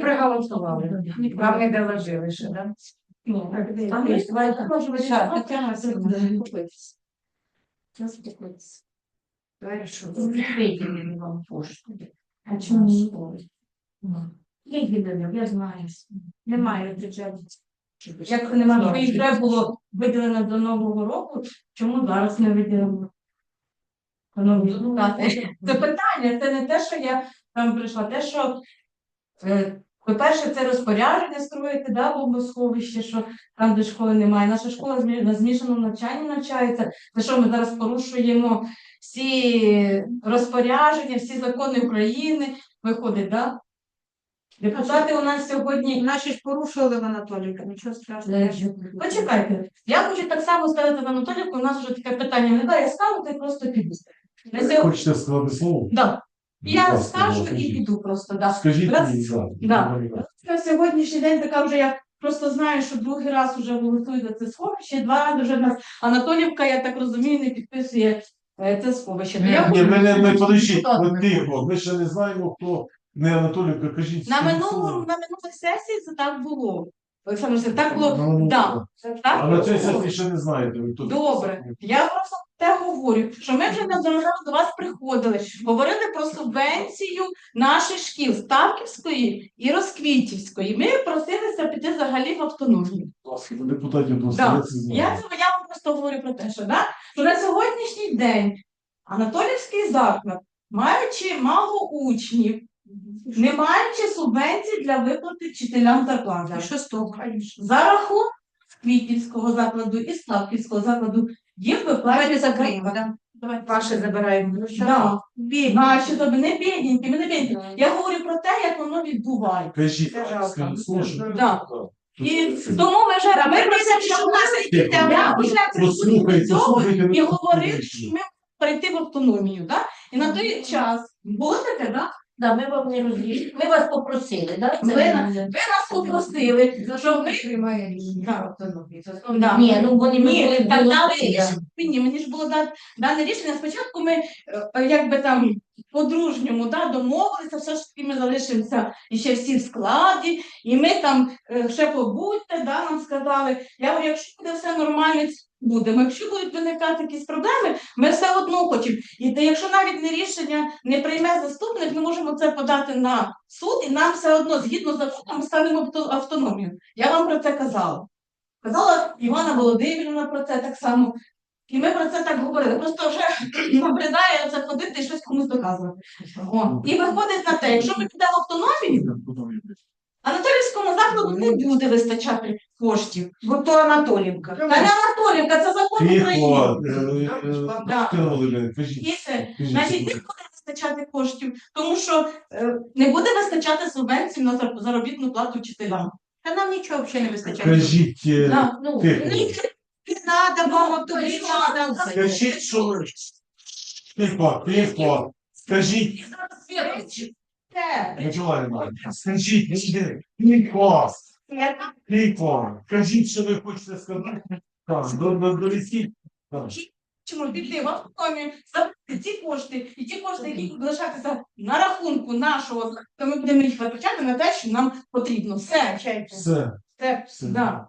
проголосували. Вам не доложили ще, да? Давайте, Так, Тетяна Васильівна, Хорошо. виділили вам кошти. А чому ні? Є виділили, я знаю. Немає бюджету. Як немає, треба було виділено до Нового року, чому зараз не виділено? Це питання, це не те, що я там прийшла, те, що е, по-перше, це розпорядження строїти, да, бомбосховище, що там, де школи немає. Наша школа на змішаному навчанні навчається. Це що ми зараз порушуємо всі розпорядження, всі закони України. Виходить, да? Депутати у нас сьогодні Наші ж порушили в Анатолійка, нічого страшного. Почекайте, я хочу так само сказати в Анатолійку, у нас вже таке питання не да, я стану, ти просто піду. Сьогодні- Хочете сказати слово? Да. Будь Я ласка, скажу і піду просто, да. Скажіть Раз- мені за. Да. На сьогоднішній день така вже я просто знаю, що другий раз вже голосують за це сховище, два рази вже в нас Анатолівка, я так розумію, не підписує е, це сховище. То я Ні, хочу- ми не ми тихо. Ми ще не знаємо, хто не Анатолій, кажіть. На минулому на минулій сесії це так було. Олександр, Васильович, так було. Минулому. Да. А на цій Так? сесії ще не знаєте. ви хто Добре, я просто те говорю, що ми вже неодноразово до вас приходили, говорили про субвенцію наших шкіл Ставківської і Розквітівської. Ми просилися піти взагалі в автономію. Будь депутатів до Да. я. Я, цього- я вам просто говорю про те, що, да, що на сьогоднішній день Анатолівський заклад, маючи мало учнів, не маючи субвенцій для виплати вчителям зарплати. Що з того? За рахунок Квітівського закладу і Ставківського закладу їм Давайте виплачують закриємо, да? Давайте. Ваше забираємо. Да. Бідні. Наші тобі не бідненькі, ми не бідненькі. Я говорю про те, як воно відбувається. Кажіть, Це жалко. скажіть, слушай. Да. І тому ми вже Та ми ми просимо, щоб у нас Я вже Послухайте, і говорив, що ми перейти в автономію. Да? І на той час було таке, да? Да, ми вам не розрішили. Ми вас попросили, да? Ви, на- ви нас попросили, що ми приймає рішення автономії. Це Да. Ні, ну вони ми Ні, були так дали рішення. Ні, мені ж було да- дане рішення. Спочатку ми е, якби там по-дружньому да, домовилися, все ж таки ми залишимося і ще всі в складі, і ми там е, ще побудьте, да, нам сказали. Я говорю, якщо буде все нормально, будемо. Якщо будуть виникати якісь проблеми, ми все одно хочемо. І якщо навіть не рішення не прийме заступник, ми можемо це подати на суд, і нам все одно, згідно з законом, ми станемо авто- автономію. Я вам про це казала. Казала Івана Володимирівна про це так само. І ми про це так говорили. Просто вже набридає це ходити і щось комусь доказувати. О. І виходить на те, якщо ми підемо в автономію, Анатолівському закладу не буде вистачати коштів. Бо то Анатолівка. Та не Анатолівка, це закон України. І це, значить, не буде вистачати коштів, тому що е, не буде вистачати субвенцій на зар- заробітну плату вчителям. Та нам нічого взагалі не вистачає. Кажіть, е, Да. Ну, мама, тобі надо. Скажіть, що ви- Тихо, тихо. Скажіть. Миколаївна, скажіть, тихо, тихо. Кажіть, що ви хочете сказати. Так, до, до, до лісів. Так. Чому піти в автономію, забрати ці кошти, і ті кошти, які будуть лишатися на рахунку нашого, то ми будемо їх витрачати на те, що нам потрібно. Все, Все, все, все. да,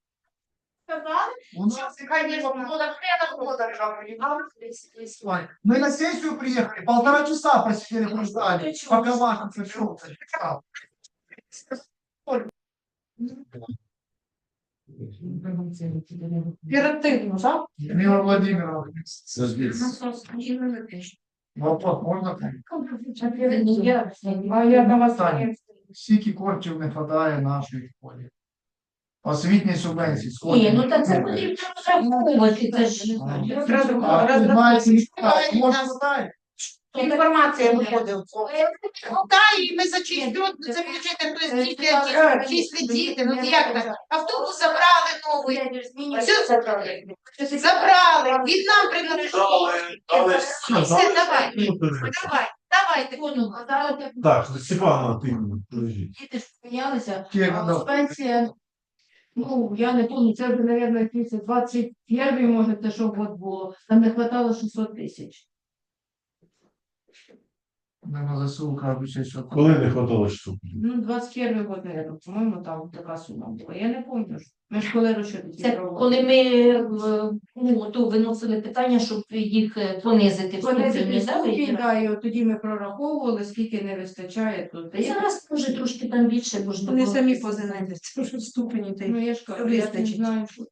сказали, конечно, хрена. Мы на сессию приехали, полтора часа просидели, прождали, пока ваши соберутся. оперативно, так? Мила Владимировна, вопрос можно? А я на вас Таня. Скільки не хватає нашої школі? Освітній субвенції. Ні, ну так це потрібно розраховувати. Це ж А, хватає. Може, хватає? Інформація виходить. Ну так, і ми зачистили, заключити хтось діти, числі діти, ну як так? Автобус забрали новий, забрали, від нам принесли. Все, давай, давай, давайте. Так, Степана, ти подожди. Діти ж помінялися, Те, а да. пенсія, ну, я не пам'ятаю, це вже, мабуть, якийсь 21 може, те, що год було, там не хватало 600 тисяч. Наверное, ЗСУ кажуть, що Коли не хватало штук? Ну, 21 год, наверное, по-моєму, там така сума була. Я не пам'ятаю. Ми ж коли розчоти Це коли ми е, ну, то виносили питання, щоб їх е, понизити в Вони ступені, да, ступінь, да, і от тоді ми прораховували, скільки не вистачає тут. Та я- Зараз може трошки там більше можна Вони було. самі позинаються, в ступені. та й Ну, я ж кажу, я не Вистачить. знаю, що.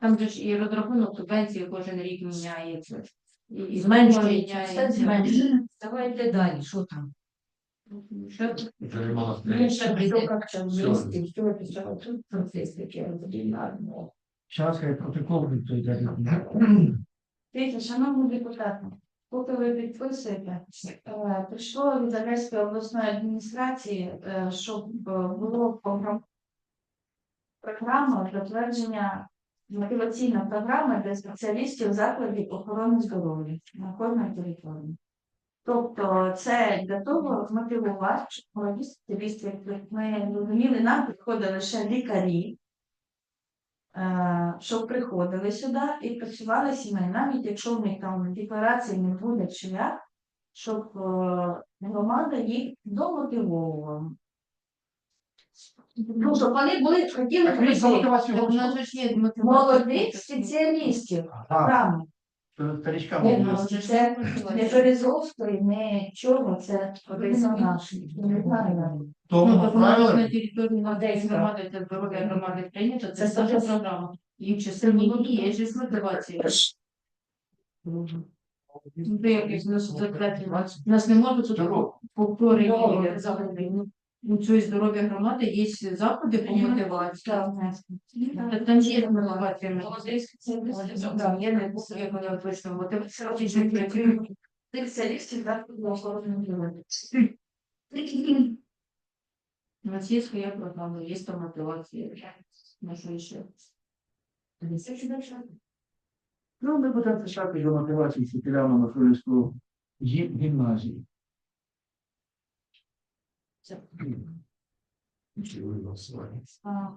Там же ж і розрахунок субвенції кожен рік міняється. І, і Зменшується, все зменшується. Давайте далі, що там? Зараз протокол. Дивіться, шановні депутати, поки ви підписуєте, е, прийшло від Одеської обласної адміністрації, е, щоб е, було програм- програма затвердження мотиваційна програма для спеціалістів закладів охорони здоров'я на кожній території. Тобто це для того мотивувати, щоб як ми розуміли, нам підходили лише лікарі, е, щоб приходили сюди і працювали сімей, навіть якщо в них там декларації не буде чи як, щоб е, громада їх домотивовувала. Ну, щоб вони були хотіли молодих спеціалістів. А, програми. Старичка Ні, ну, Це не Березовської, не чого, це один. Не знаю. То Ну, воно нас правильно? на території Одеської громади це здоров'я громади прийнято, це Це програма. І в частині дії є ж мотивація. Ну, то як у нас не може тут Здорово. повтори Здорово. заходи. Ну, У цієї здоров'я громади є заходи по мотивації. Так, Так там є мотивація. Там є не як вона точно мотивація. Спеціалістів закладів охорони. У нас є своя програма, є там мотивація. На що ще? Ну, ми будемо писати до мотивації вчителя Анатолійського гі- гімназії.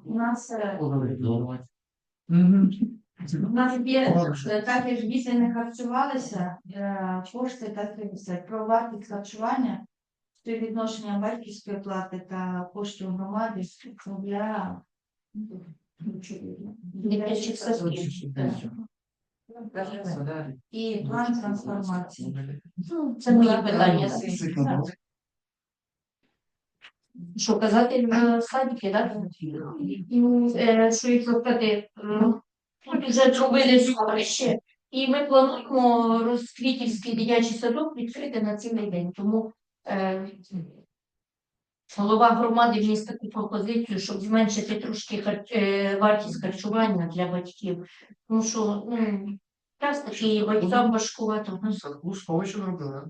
У нас е, У нас є, е, так як діти не харчувалися, кошти так і все. Про вартість харчування, співвідношення батьківської плати та коштів громади для Дитячих садків. І план трансформації. Ну, Це мої питання. Що казати на садики, так? Ну, е, що їх тут вже зробили сховище, і ми плануємо розквітівський дитячий садок відкрити на цілий день. Тому е, голова громади вніс таку пропозицію, щоб зменшити трошки харч- е, вартість харчування для батьків. Тому що ну, час такий батькам важкувато. Садку сховище зробили.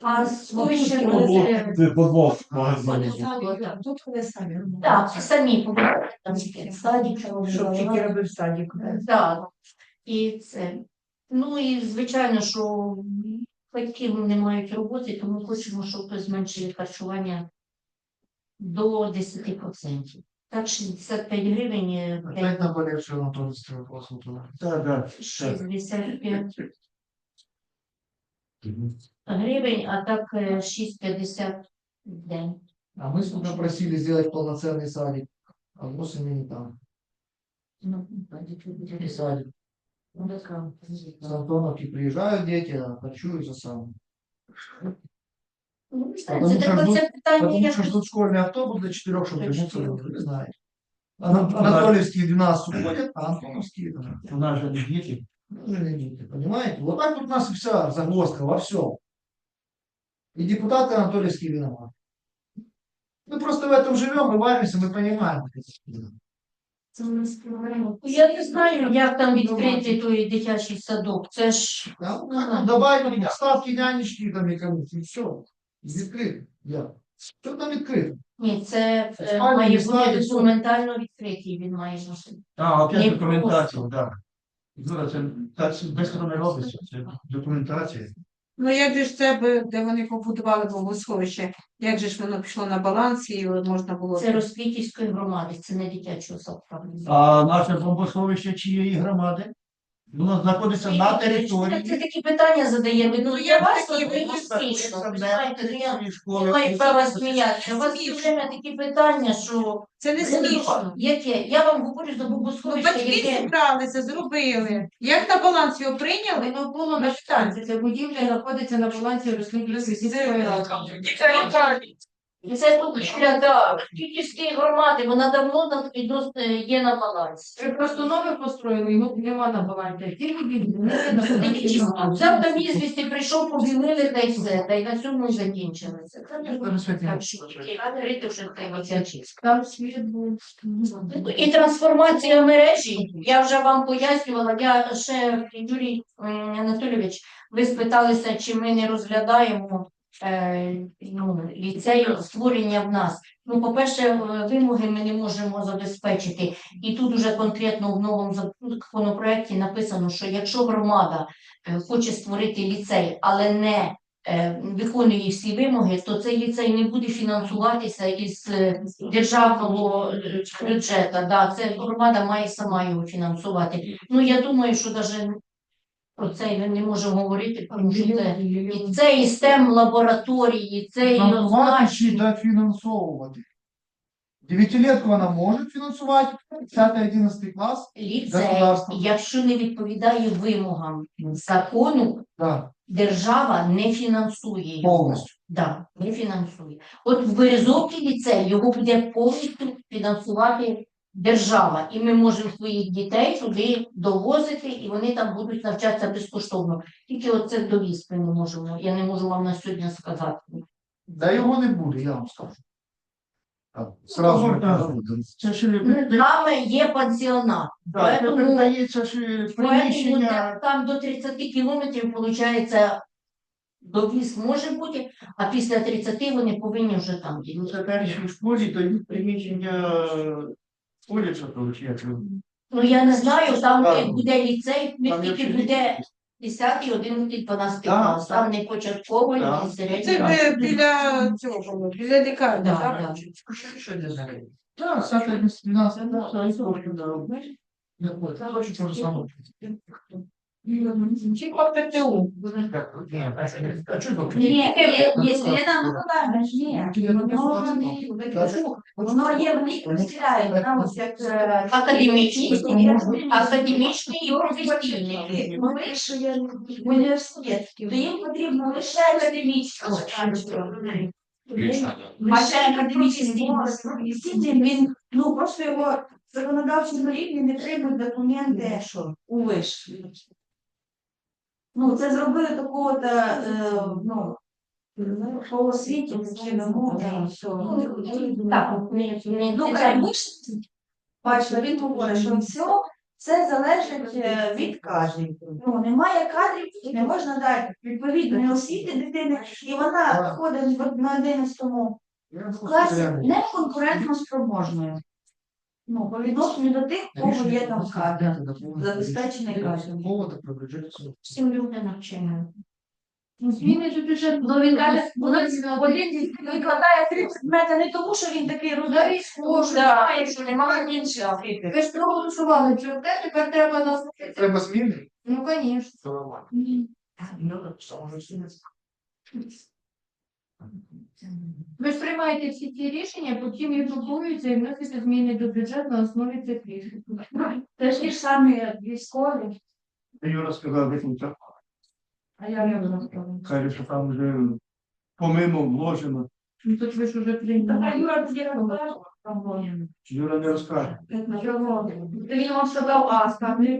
А сховище Подвох, буде. ти подвох магазинів. Тут вони самі. Так, самі побачите, там садик, Щоб тільки робив садик. Так, і це. Ну і звичайно, що батьки не мають роботи, тому хочемо, щоб зменшили харчування до 10%. Так, 65 гривень, е, Опять наболевший Анатолійський вопрос. Так, так. 65 гривень, а так е, 6,50 в день. А мы сколько просили сделать полноценный садик, а восемь не там. Ну. И садик. Ну, така. С Антоновки приезжают дети, а ночуют за сам. Ну, не знаю, Потому це що таке- це питання, Потому я что ждут школьный автобус до четырех, чтобы До вернуться, четырех. вы знаете. Ана- Анатольевские 12 уходят, а Антоновские там. У нас же не дети, понимаете? Вот так вот у нас и вся загвоздка во всем. И депутаты Анатольевские виноваты. Мы просто в этом живем, мы варимся, мы понимаем. это. Я не знаю, як там відкрити той дитячий садок. Це ж Да? Давай ставки нянечки там якомусь, і все. Відкрито. Я. Що там відкрито? ні, це е, Спальні, має не знаю, бути що. документально відкритий. Він має бути. А, опять Не документація, так. Юра, це так швидко не робиться, це документація. Ну як же ж це, б- де вони побудували бомбосховище, як же ж воно пішло на баланс і можна було... Це Розквітівської громади, це не дитячого садка. А наше бомбосховище чиєї громади? Воно знаходиться на Це території. такі питання задаємо. Ну, я для б вас не смішно. Ну, я маю це сміятися. У вас все время такі питання, що Це не смішно. яке? Я вам говорю за Ну, бомбосховище, батьки яке зібралися, зробили. Як на баланс його прийняли? Воно було на станції. Ця будівля знаходиться на балансі Рослинської сільської ради. І це тут шляда Київської громади, вона давно на- відносно є на балансі. Ви просто нове построїли, його нема на балансі. Ті будівлі не є на балансі. Завтра мізвісті прийшов, побілили та й все, та й на цьому і закінчилося. Так, що говорити вже треба чистка. Там світ був. І трансформація мережі, я вже вам пояснювала, я ще Юрій м, Анатолійович, ви спиталися, чи ми не розглядаємо е, ну, ліцею створення в нас. Ну, по-перше, е, вимоги ми не можемо забезпечити. І тут уже конкретно в новому законопроекті написано, що якщо громада е, хоче створити ліцей, але не е, виконує всі вимоги, то цей ліцей не буде фінансуватися із державного бюджету. Да, це громада має сама його фінансувати. Ну я думаю, що навіть про це ми не можемо говорити, тому що це і це і STEM лабораторії, це і Фінансувати чи означення. дофінансовувати? Дев'ятилетку вона може фінансувати, 10-11 клас, Ліцей, якщо не відповідає вимогам закону, да, держава не фінансує його. повністю. Да, не фінансує. От в Березовці ліцей його буде повністю фінансувати держава, і ми можемо своїх дітей туди довозити, і вони там будуть навчатися безкоштовно. Тільки оце довіз ми не можемо. Я не можу вам на сьогодні сказати. Да його не буде, я вам скажу. Так, Сразу Ну, не кажу. Це ж Нами є пансіонат. Так, Поэтому- передається ж Поэтому приміщення. там до 30 кілометрів, виходить, довіз може бути, а після 30 вони повинні вже там Ну, це першій школі, то приміщення то чи як? Ну я не знаю, там Так. де буде ліцей, не Там тільки всі буде 10, 11, 12 Так, клас, там не початковий, Так. не середній. Це бі- біля цього, біля лікарні, Да, так? да. Так, 10-12 клас, да, і сколько, да. Я дорогу. Я хочу те же ПТУ? Якщо Лена Миколаївна, ні, воно є в них розділяє, вона ось як е, Академічний, академічний і професійний. ну, вищої університетські, то їм потрібно лише академічно. А ще академічний він, ну, просто його законодавчому рівні не требують документи у виш. Ну, це зробили такого, та, е, ну, по освіті, не мова, все. Ну, так, Не- не- Ну, раніше, бачила, він говорить, що все це залежить е, від кадрів. Ну, немає кадрів, не можна дати відповідної освіти дитини, і вона Так. ходить в- на 11 класі не конкурентно спроможною. Ну, по відношенню до тих, кого є там кадр. забезпечений кадром. Повода про бюджет. Всім люди навчання. Ну, Зміни до бюджету. Ну, він каже, нас один викладає три предмети не тому, що він такий розумний, що знає, що немає іншого. Ви ж проголосували, чи те тепер треба нас. Треба зміни? Ну, звісно. Це нормально. Ви ж приймаєте всі ці рішення, потім їх друкуються і вносите зміни до бюджету на основі цих рішень. Це ж ті ж самі військові. Юра сказав, виключно. А я не розповім. Каже, що там вже помимо вложено. Ну, тут ви ж уже А. Юра тоді розкаже. Юра не розкаже. Чого? Ти він вам сказав, а сказав, не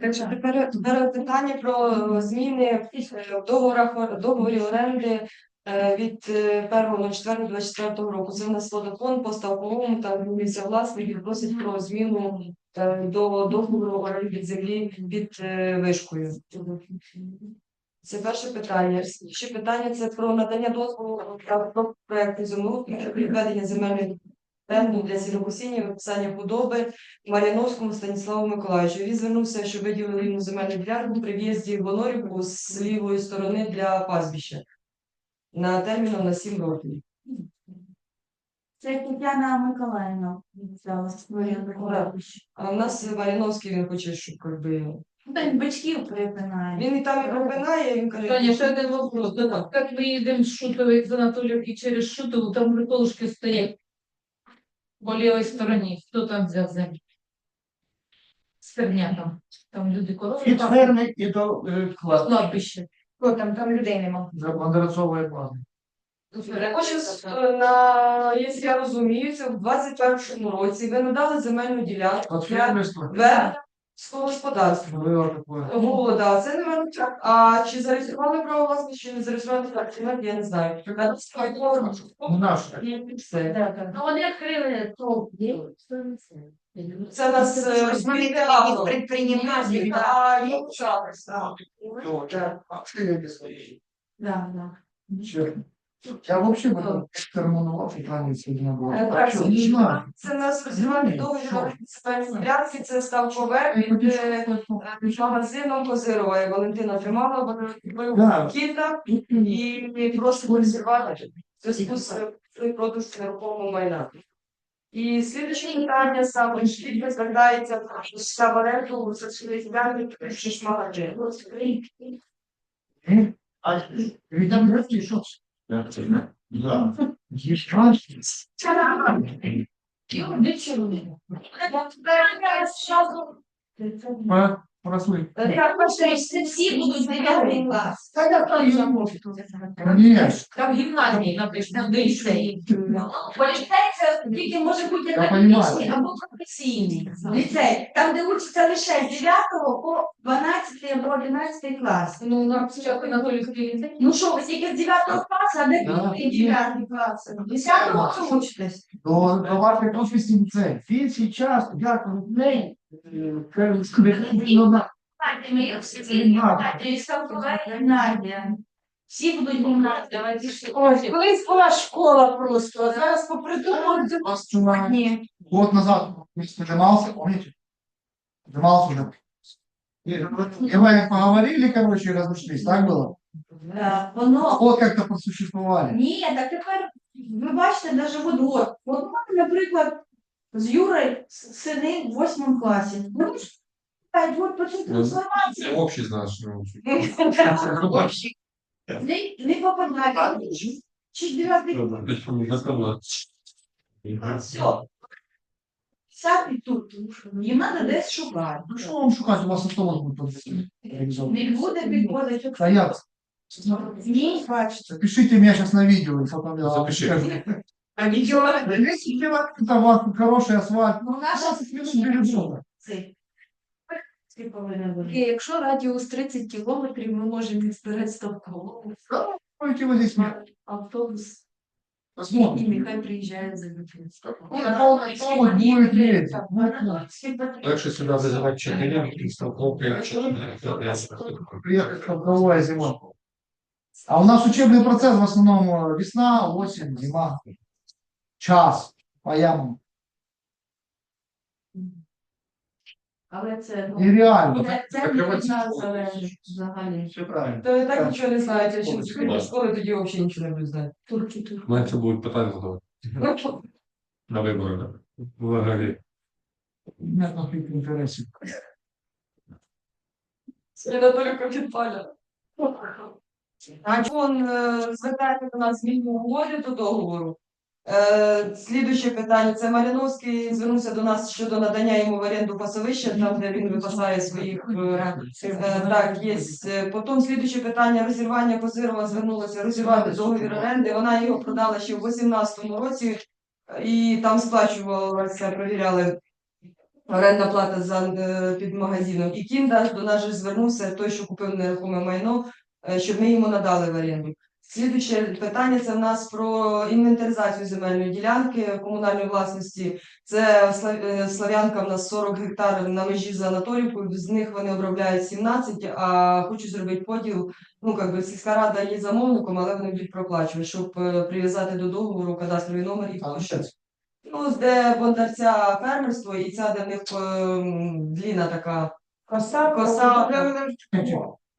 Так що тепер, тепер питання про зміни в договорах договорі оренди е, від е, 1.04.24 року. Це в нас водофон по ставковому та місця власників просить про зміну е, до договору оренди землі під е, вишкою. Це перше питання. Ще питання це про надання дозволу про проекту землеустрою щодо відведення земельної оренди для сінокосіння, виписання худоби Мар'яновському Станіславу Миколаївичу. Він звернувся, що виділили йому земельну ділянку при в'їзді в Онорівку з лівої сторони для пастбища на терміном на 7 років. Це Тетяна Миколаївна взяла. А в нас Мар'яновський він хоче, щоб якби. Та й батьків припинає. Він і там і пропинає, він каже. Таня, ще один вопрос. Да, Как ми їдемо з Шутової з Анатоліївки через Шутову, там ритолушки стоять по лівій стороні. Хто там взяв землю? З там. Там люди корови. Від там ферми і до е, класу. Кладбище. Хто там, там людей нема. Забандерцової плани. Отже, е, на, якщо я розумію, це в 21-му році ви надали земельну ділянку От для фермерство. ведення свого господарства. Було да, це не мене. А чи зареєстрували право власності, чи не зареєстрували так, я не знаю. Ну. Ну вони відкрили то. Це у нас е, Щось вони спільне такі авто. предпринимателі, да. А, є. А що я бы там терминував і там сьогодні було. Е, Так, що, не знаю. Це нас розвивальний договір це став повер від е, магазину Козирова. І Валентина тримала, кіта і просимо розірвати в зв'язку з е, нерухомого майна. І слідуюче питання саме шкільник звертається за свої ділянки шість магазин. А віддам гроші, що? Да. Є шанси. По- Просли. Так, Це всі будуть 9 клас. Та я там не можу. Конечно. Там гімназії написано, де ліцей. Поліцейська тільки може бути академічний або професійний ліцей, там, де учиться лише з 9 по 12 або 11 клас. Ну, на спочатку Анатолійський ліцей. Ну що, ви тільки з 9 класу, а де Да. 9 клас? 10 класу учитесь. До, до вашої точності це. Він сейчас, дякую, не. Гімназія. Всі будуть гімназії. Ой, колись була школа просто, а зараз попридумали. Ні. Год назад вместе занимался, помните? Занимался уже. И, и вы поговорили, короче, и разошлись, так было? Да, Воно Вот как-то просуществовали. Ні, так тепер ви бачите, навіть от от. От, наприклад, з Юрою с- сини в восьмому класі. Ну, ж, от по цій трансформації. Общий знаешь, ну, Не, не попадає. Чи дев'ятий все. Тут, тому що їм треба десь шукати. Ну что вам шукать, у вас автобус будет подвезти. Не буде підходити. Да я, Ні, бачите. запишите меня сейчас на видео, и потом я вам Запиши. скажу. А видео Если это у вас хороший асфальт, Ну, наша 20 минут пережога. цей. Ці повинні бути. Якщо радіус 30 кілометрів, ми можемо їх збирати ставково. Пойти вот здесь, на- Автобус і посмотрим. нехай приїжджає за людьми. Вот будет ездить. Легше сюди визивати чотири, і столковки. Приехать ковровая зима. А у нас учебный процесс в основном э, весна, осень, зима. Час по. Але це, ну, Нереально. це, це не від нас залежить взагалі. Все правильно. То і так нічого не знають, а чим закінчить школи, тоді взагалі нічого не будуть знати. Турки тут. Мене це будуть питання задавати. На вибори, да. Взагалі. Нет конфликта интересов. Анатолій підпаля. А чого він е, звертається до нас зміну угоди до договору. Е, питання. Це Маріновський звернувся до нас щодо надання йому в оренду пасовища, там, де він випасає своїх е, Е, Так, є. Е, Потім слідуюче питання розірвання Козирова звернулася розірвати договір оренди. Вона його продала ще в 18-му році і там сплачувалася, провіряли орендна плата за під магазином. І Кінда до нас же звернувся той, що купив нерухоме майно, щоб ми йому надали в оренду. Слідуюче питання це в нас про інвентаризацію земельної ділянки комунальної власності. Це е, Слав'янка в нас 40 гектар на межі з Анатолівкою, з них вони обробляють 17, а хочуть зробити поділ. Ну, як би сільська рада є замовником, але вони будуть проплачувати, щоб е, прив'язати до договору кадастровий номер і площадь. Ну, де бондарця фермерство, і ця де в них ем, длінна така Коса, коса.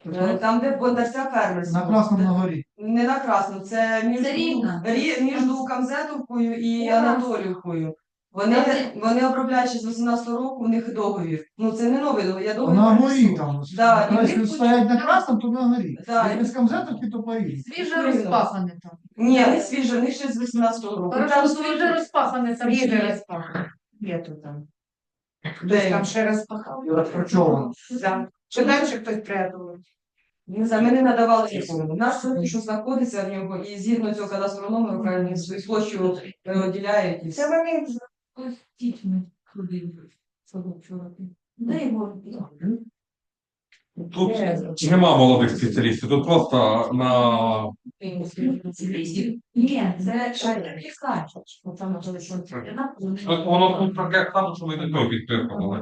Е, Там, де бондарця фермерство. На Красному на горі. Не на красно, це між, Це рі- між Камзетовкою і Ага. Анатолівкою. Вони, А вони обробляють з 18 року, у них договір. Ну це не новий договір, я договір. На горі там. Да, і Якщо ми стоять на красному, то на горі. Да. Як без камзетовки, то по рівні. Свіже розпахане там. Ні, не свіже, в них ще з 18 року. Там свіже розпахане там. Свіже є. розпахане. Є тут там. Де? Там ще розпахав. Розпрацьовано. Да. Чи далі хтось прятував? Не знаю, ми не надавали нікому. Наш суд, що знаходиться в нього, і згідно цього кадастрового номеру, свою площу е, виділяють. і все. Це вони Ось дітьми ходили. Дай його. Тут нема молодих спеціалістів, тут просто на Ні, це шайка. воно тут таке само, що ми той підписували.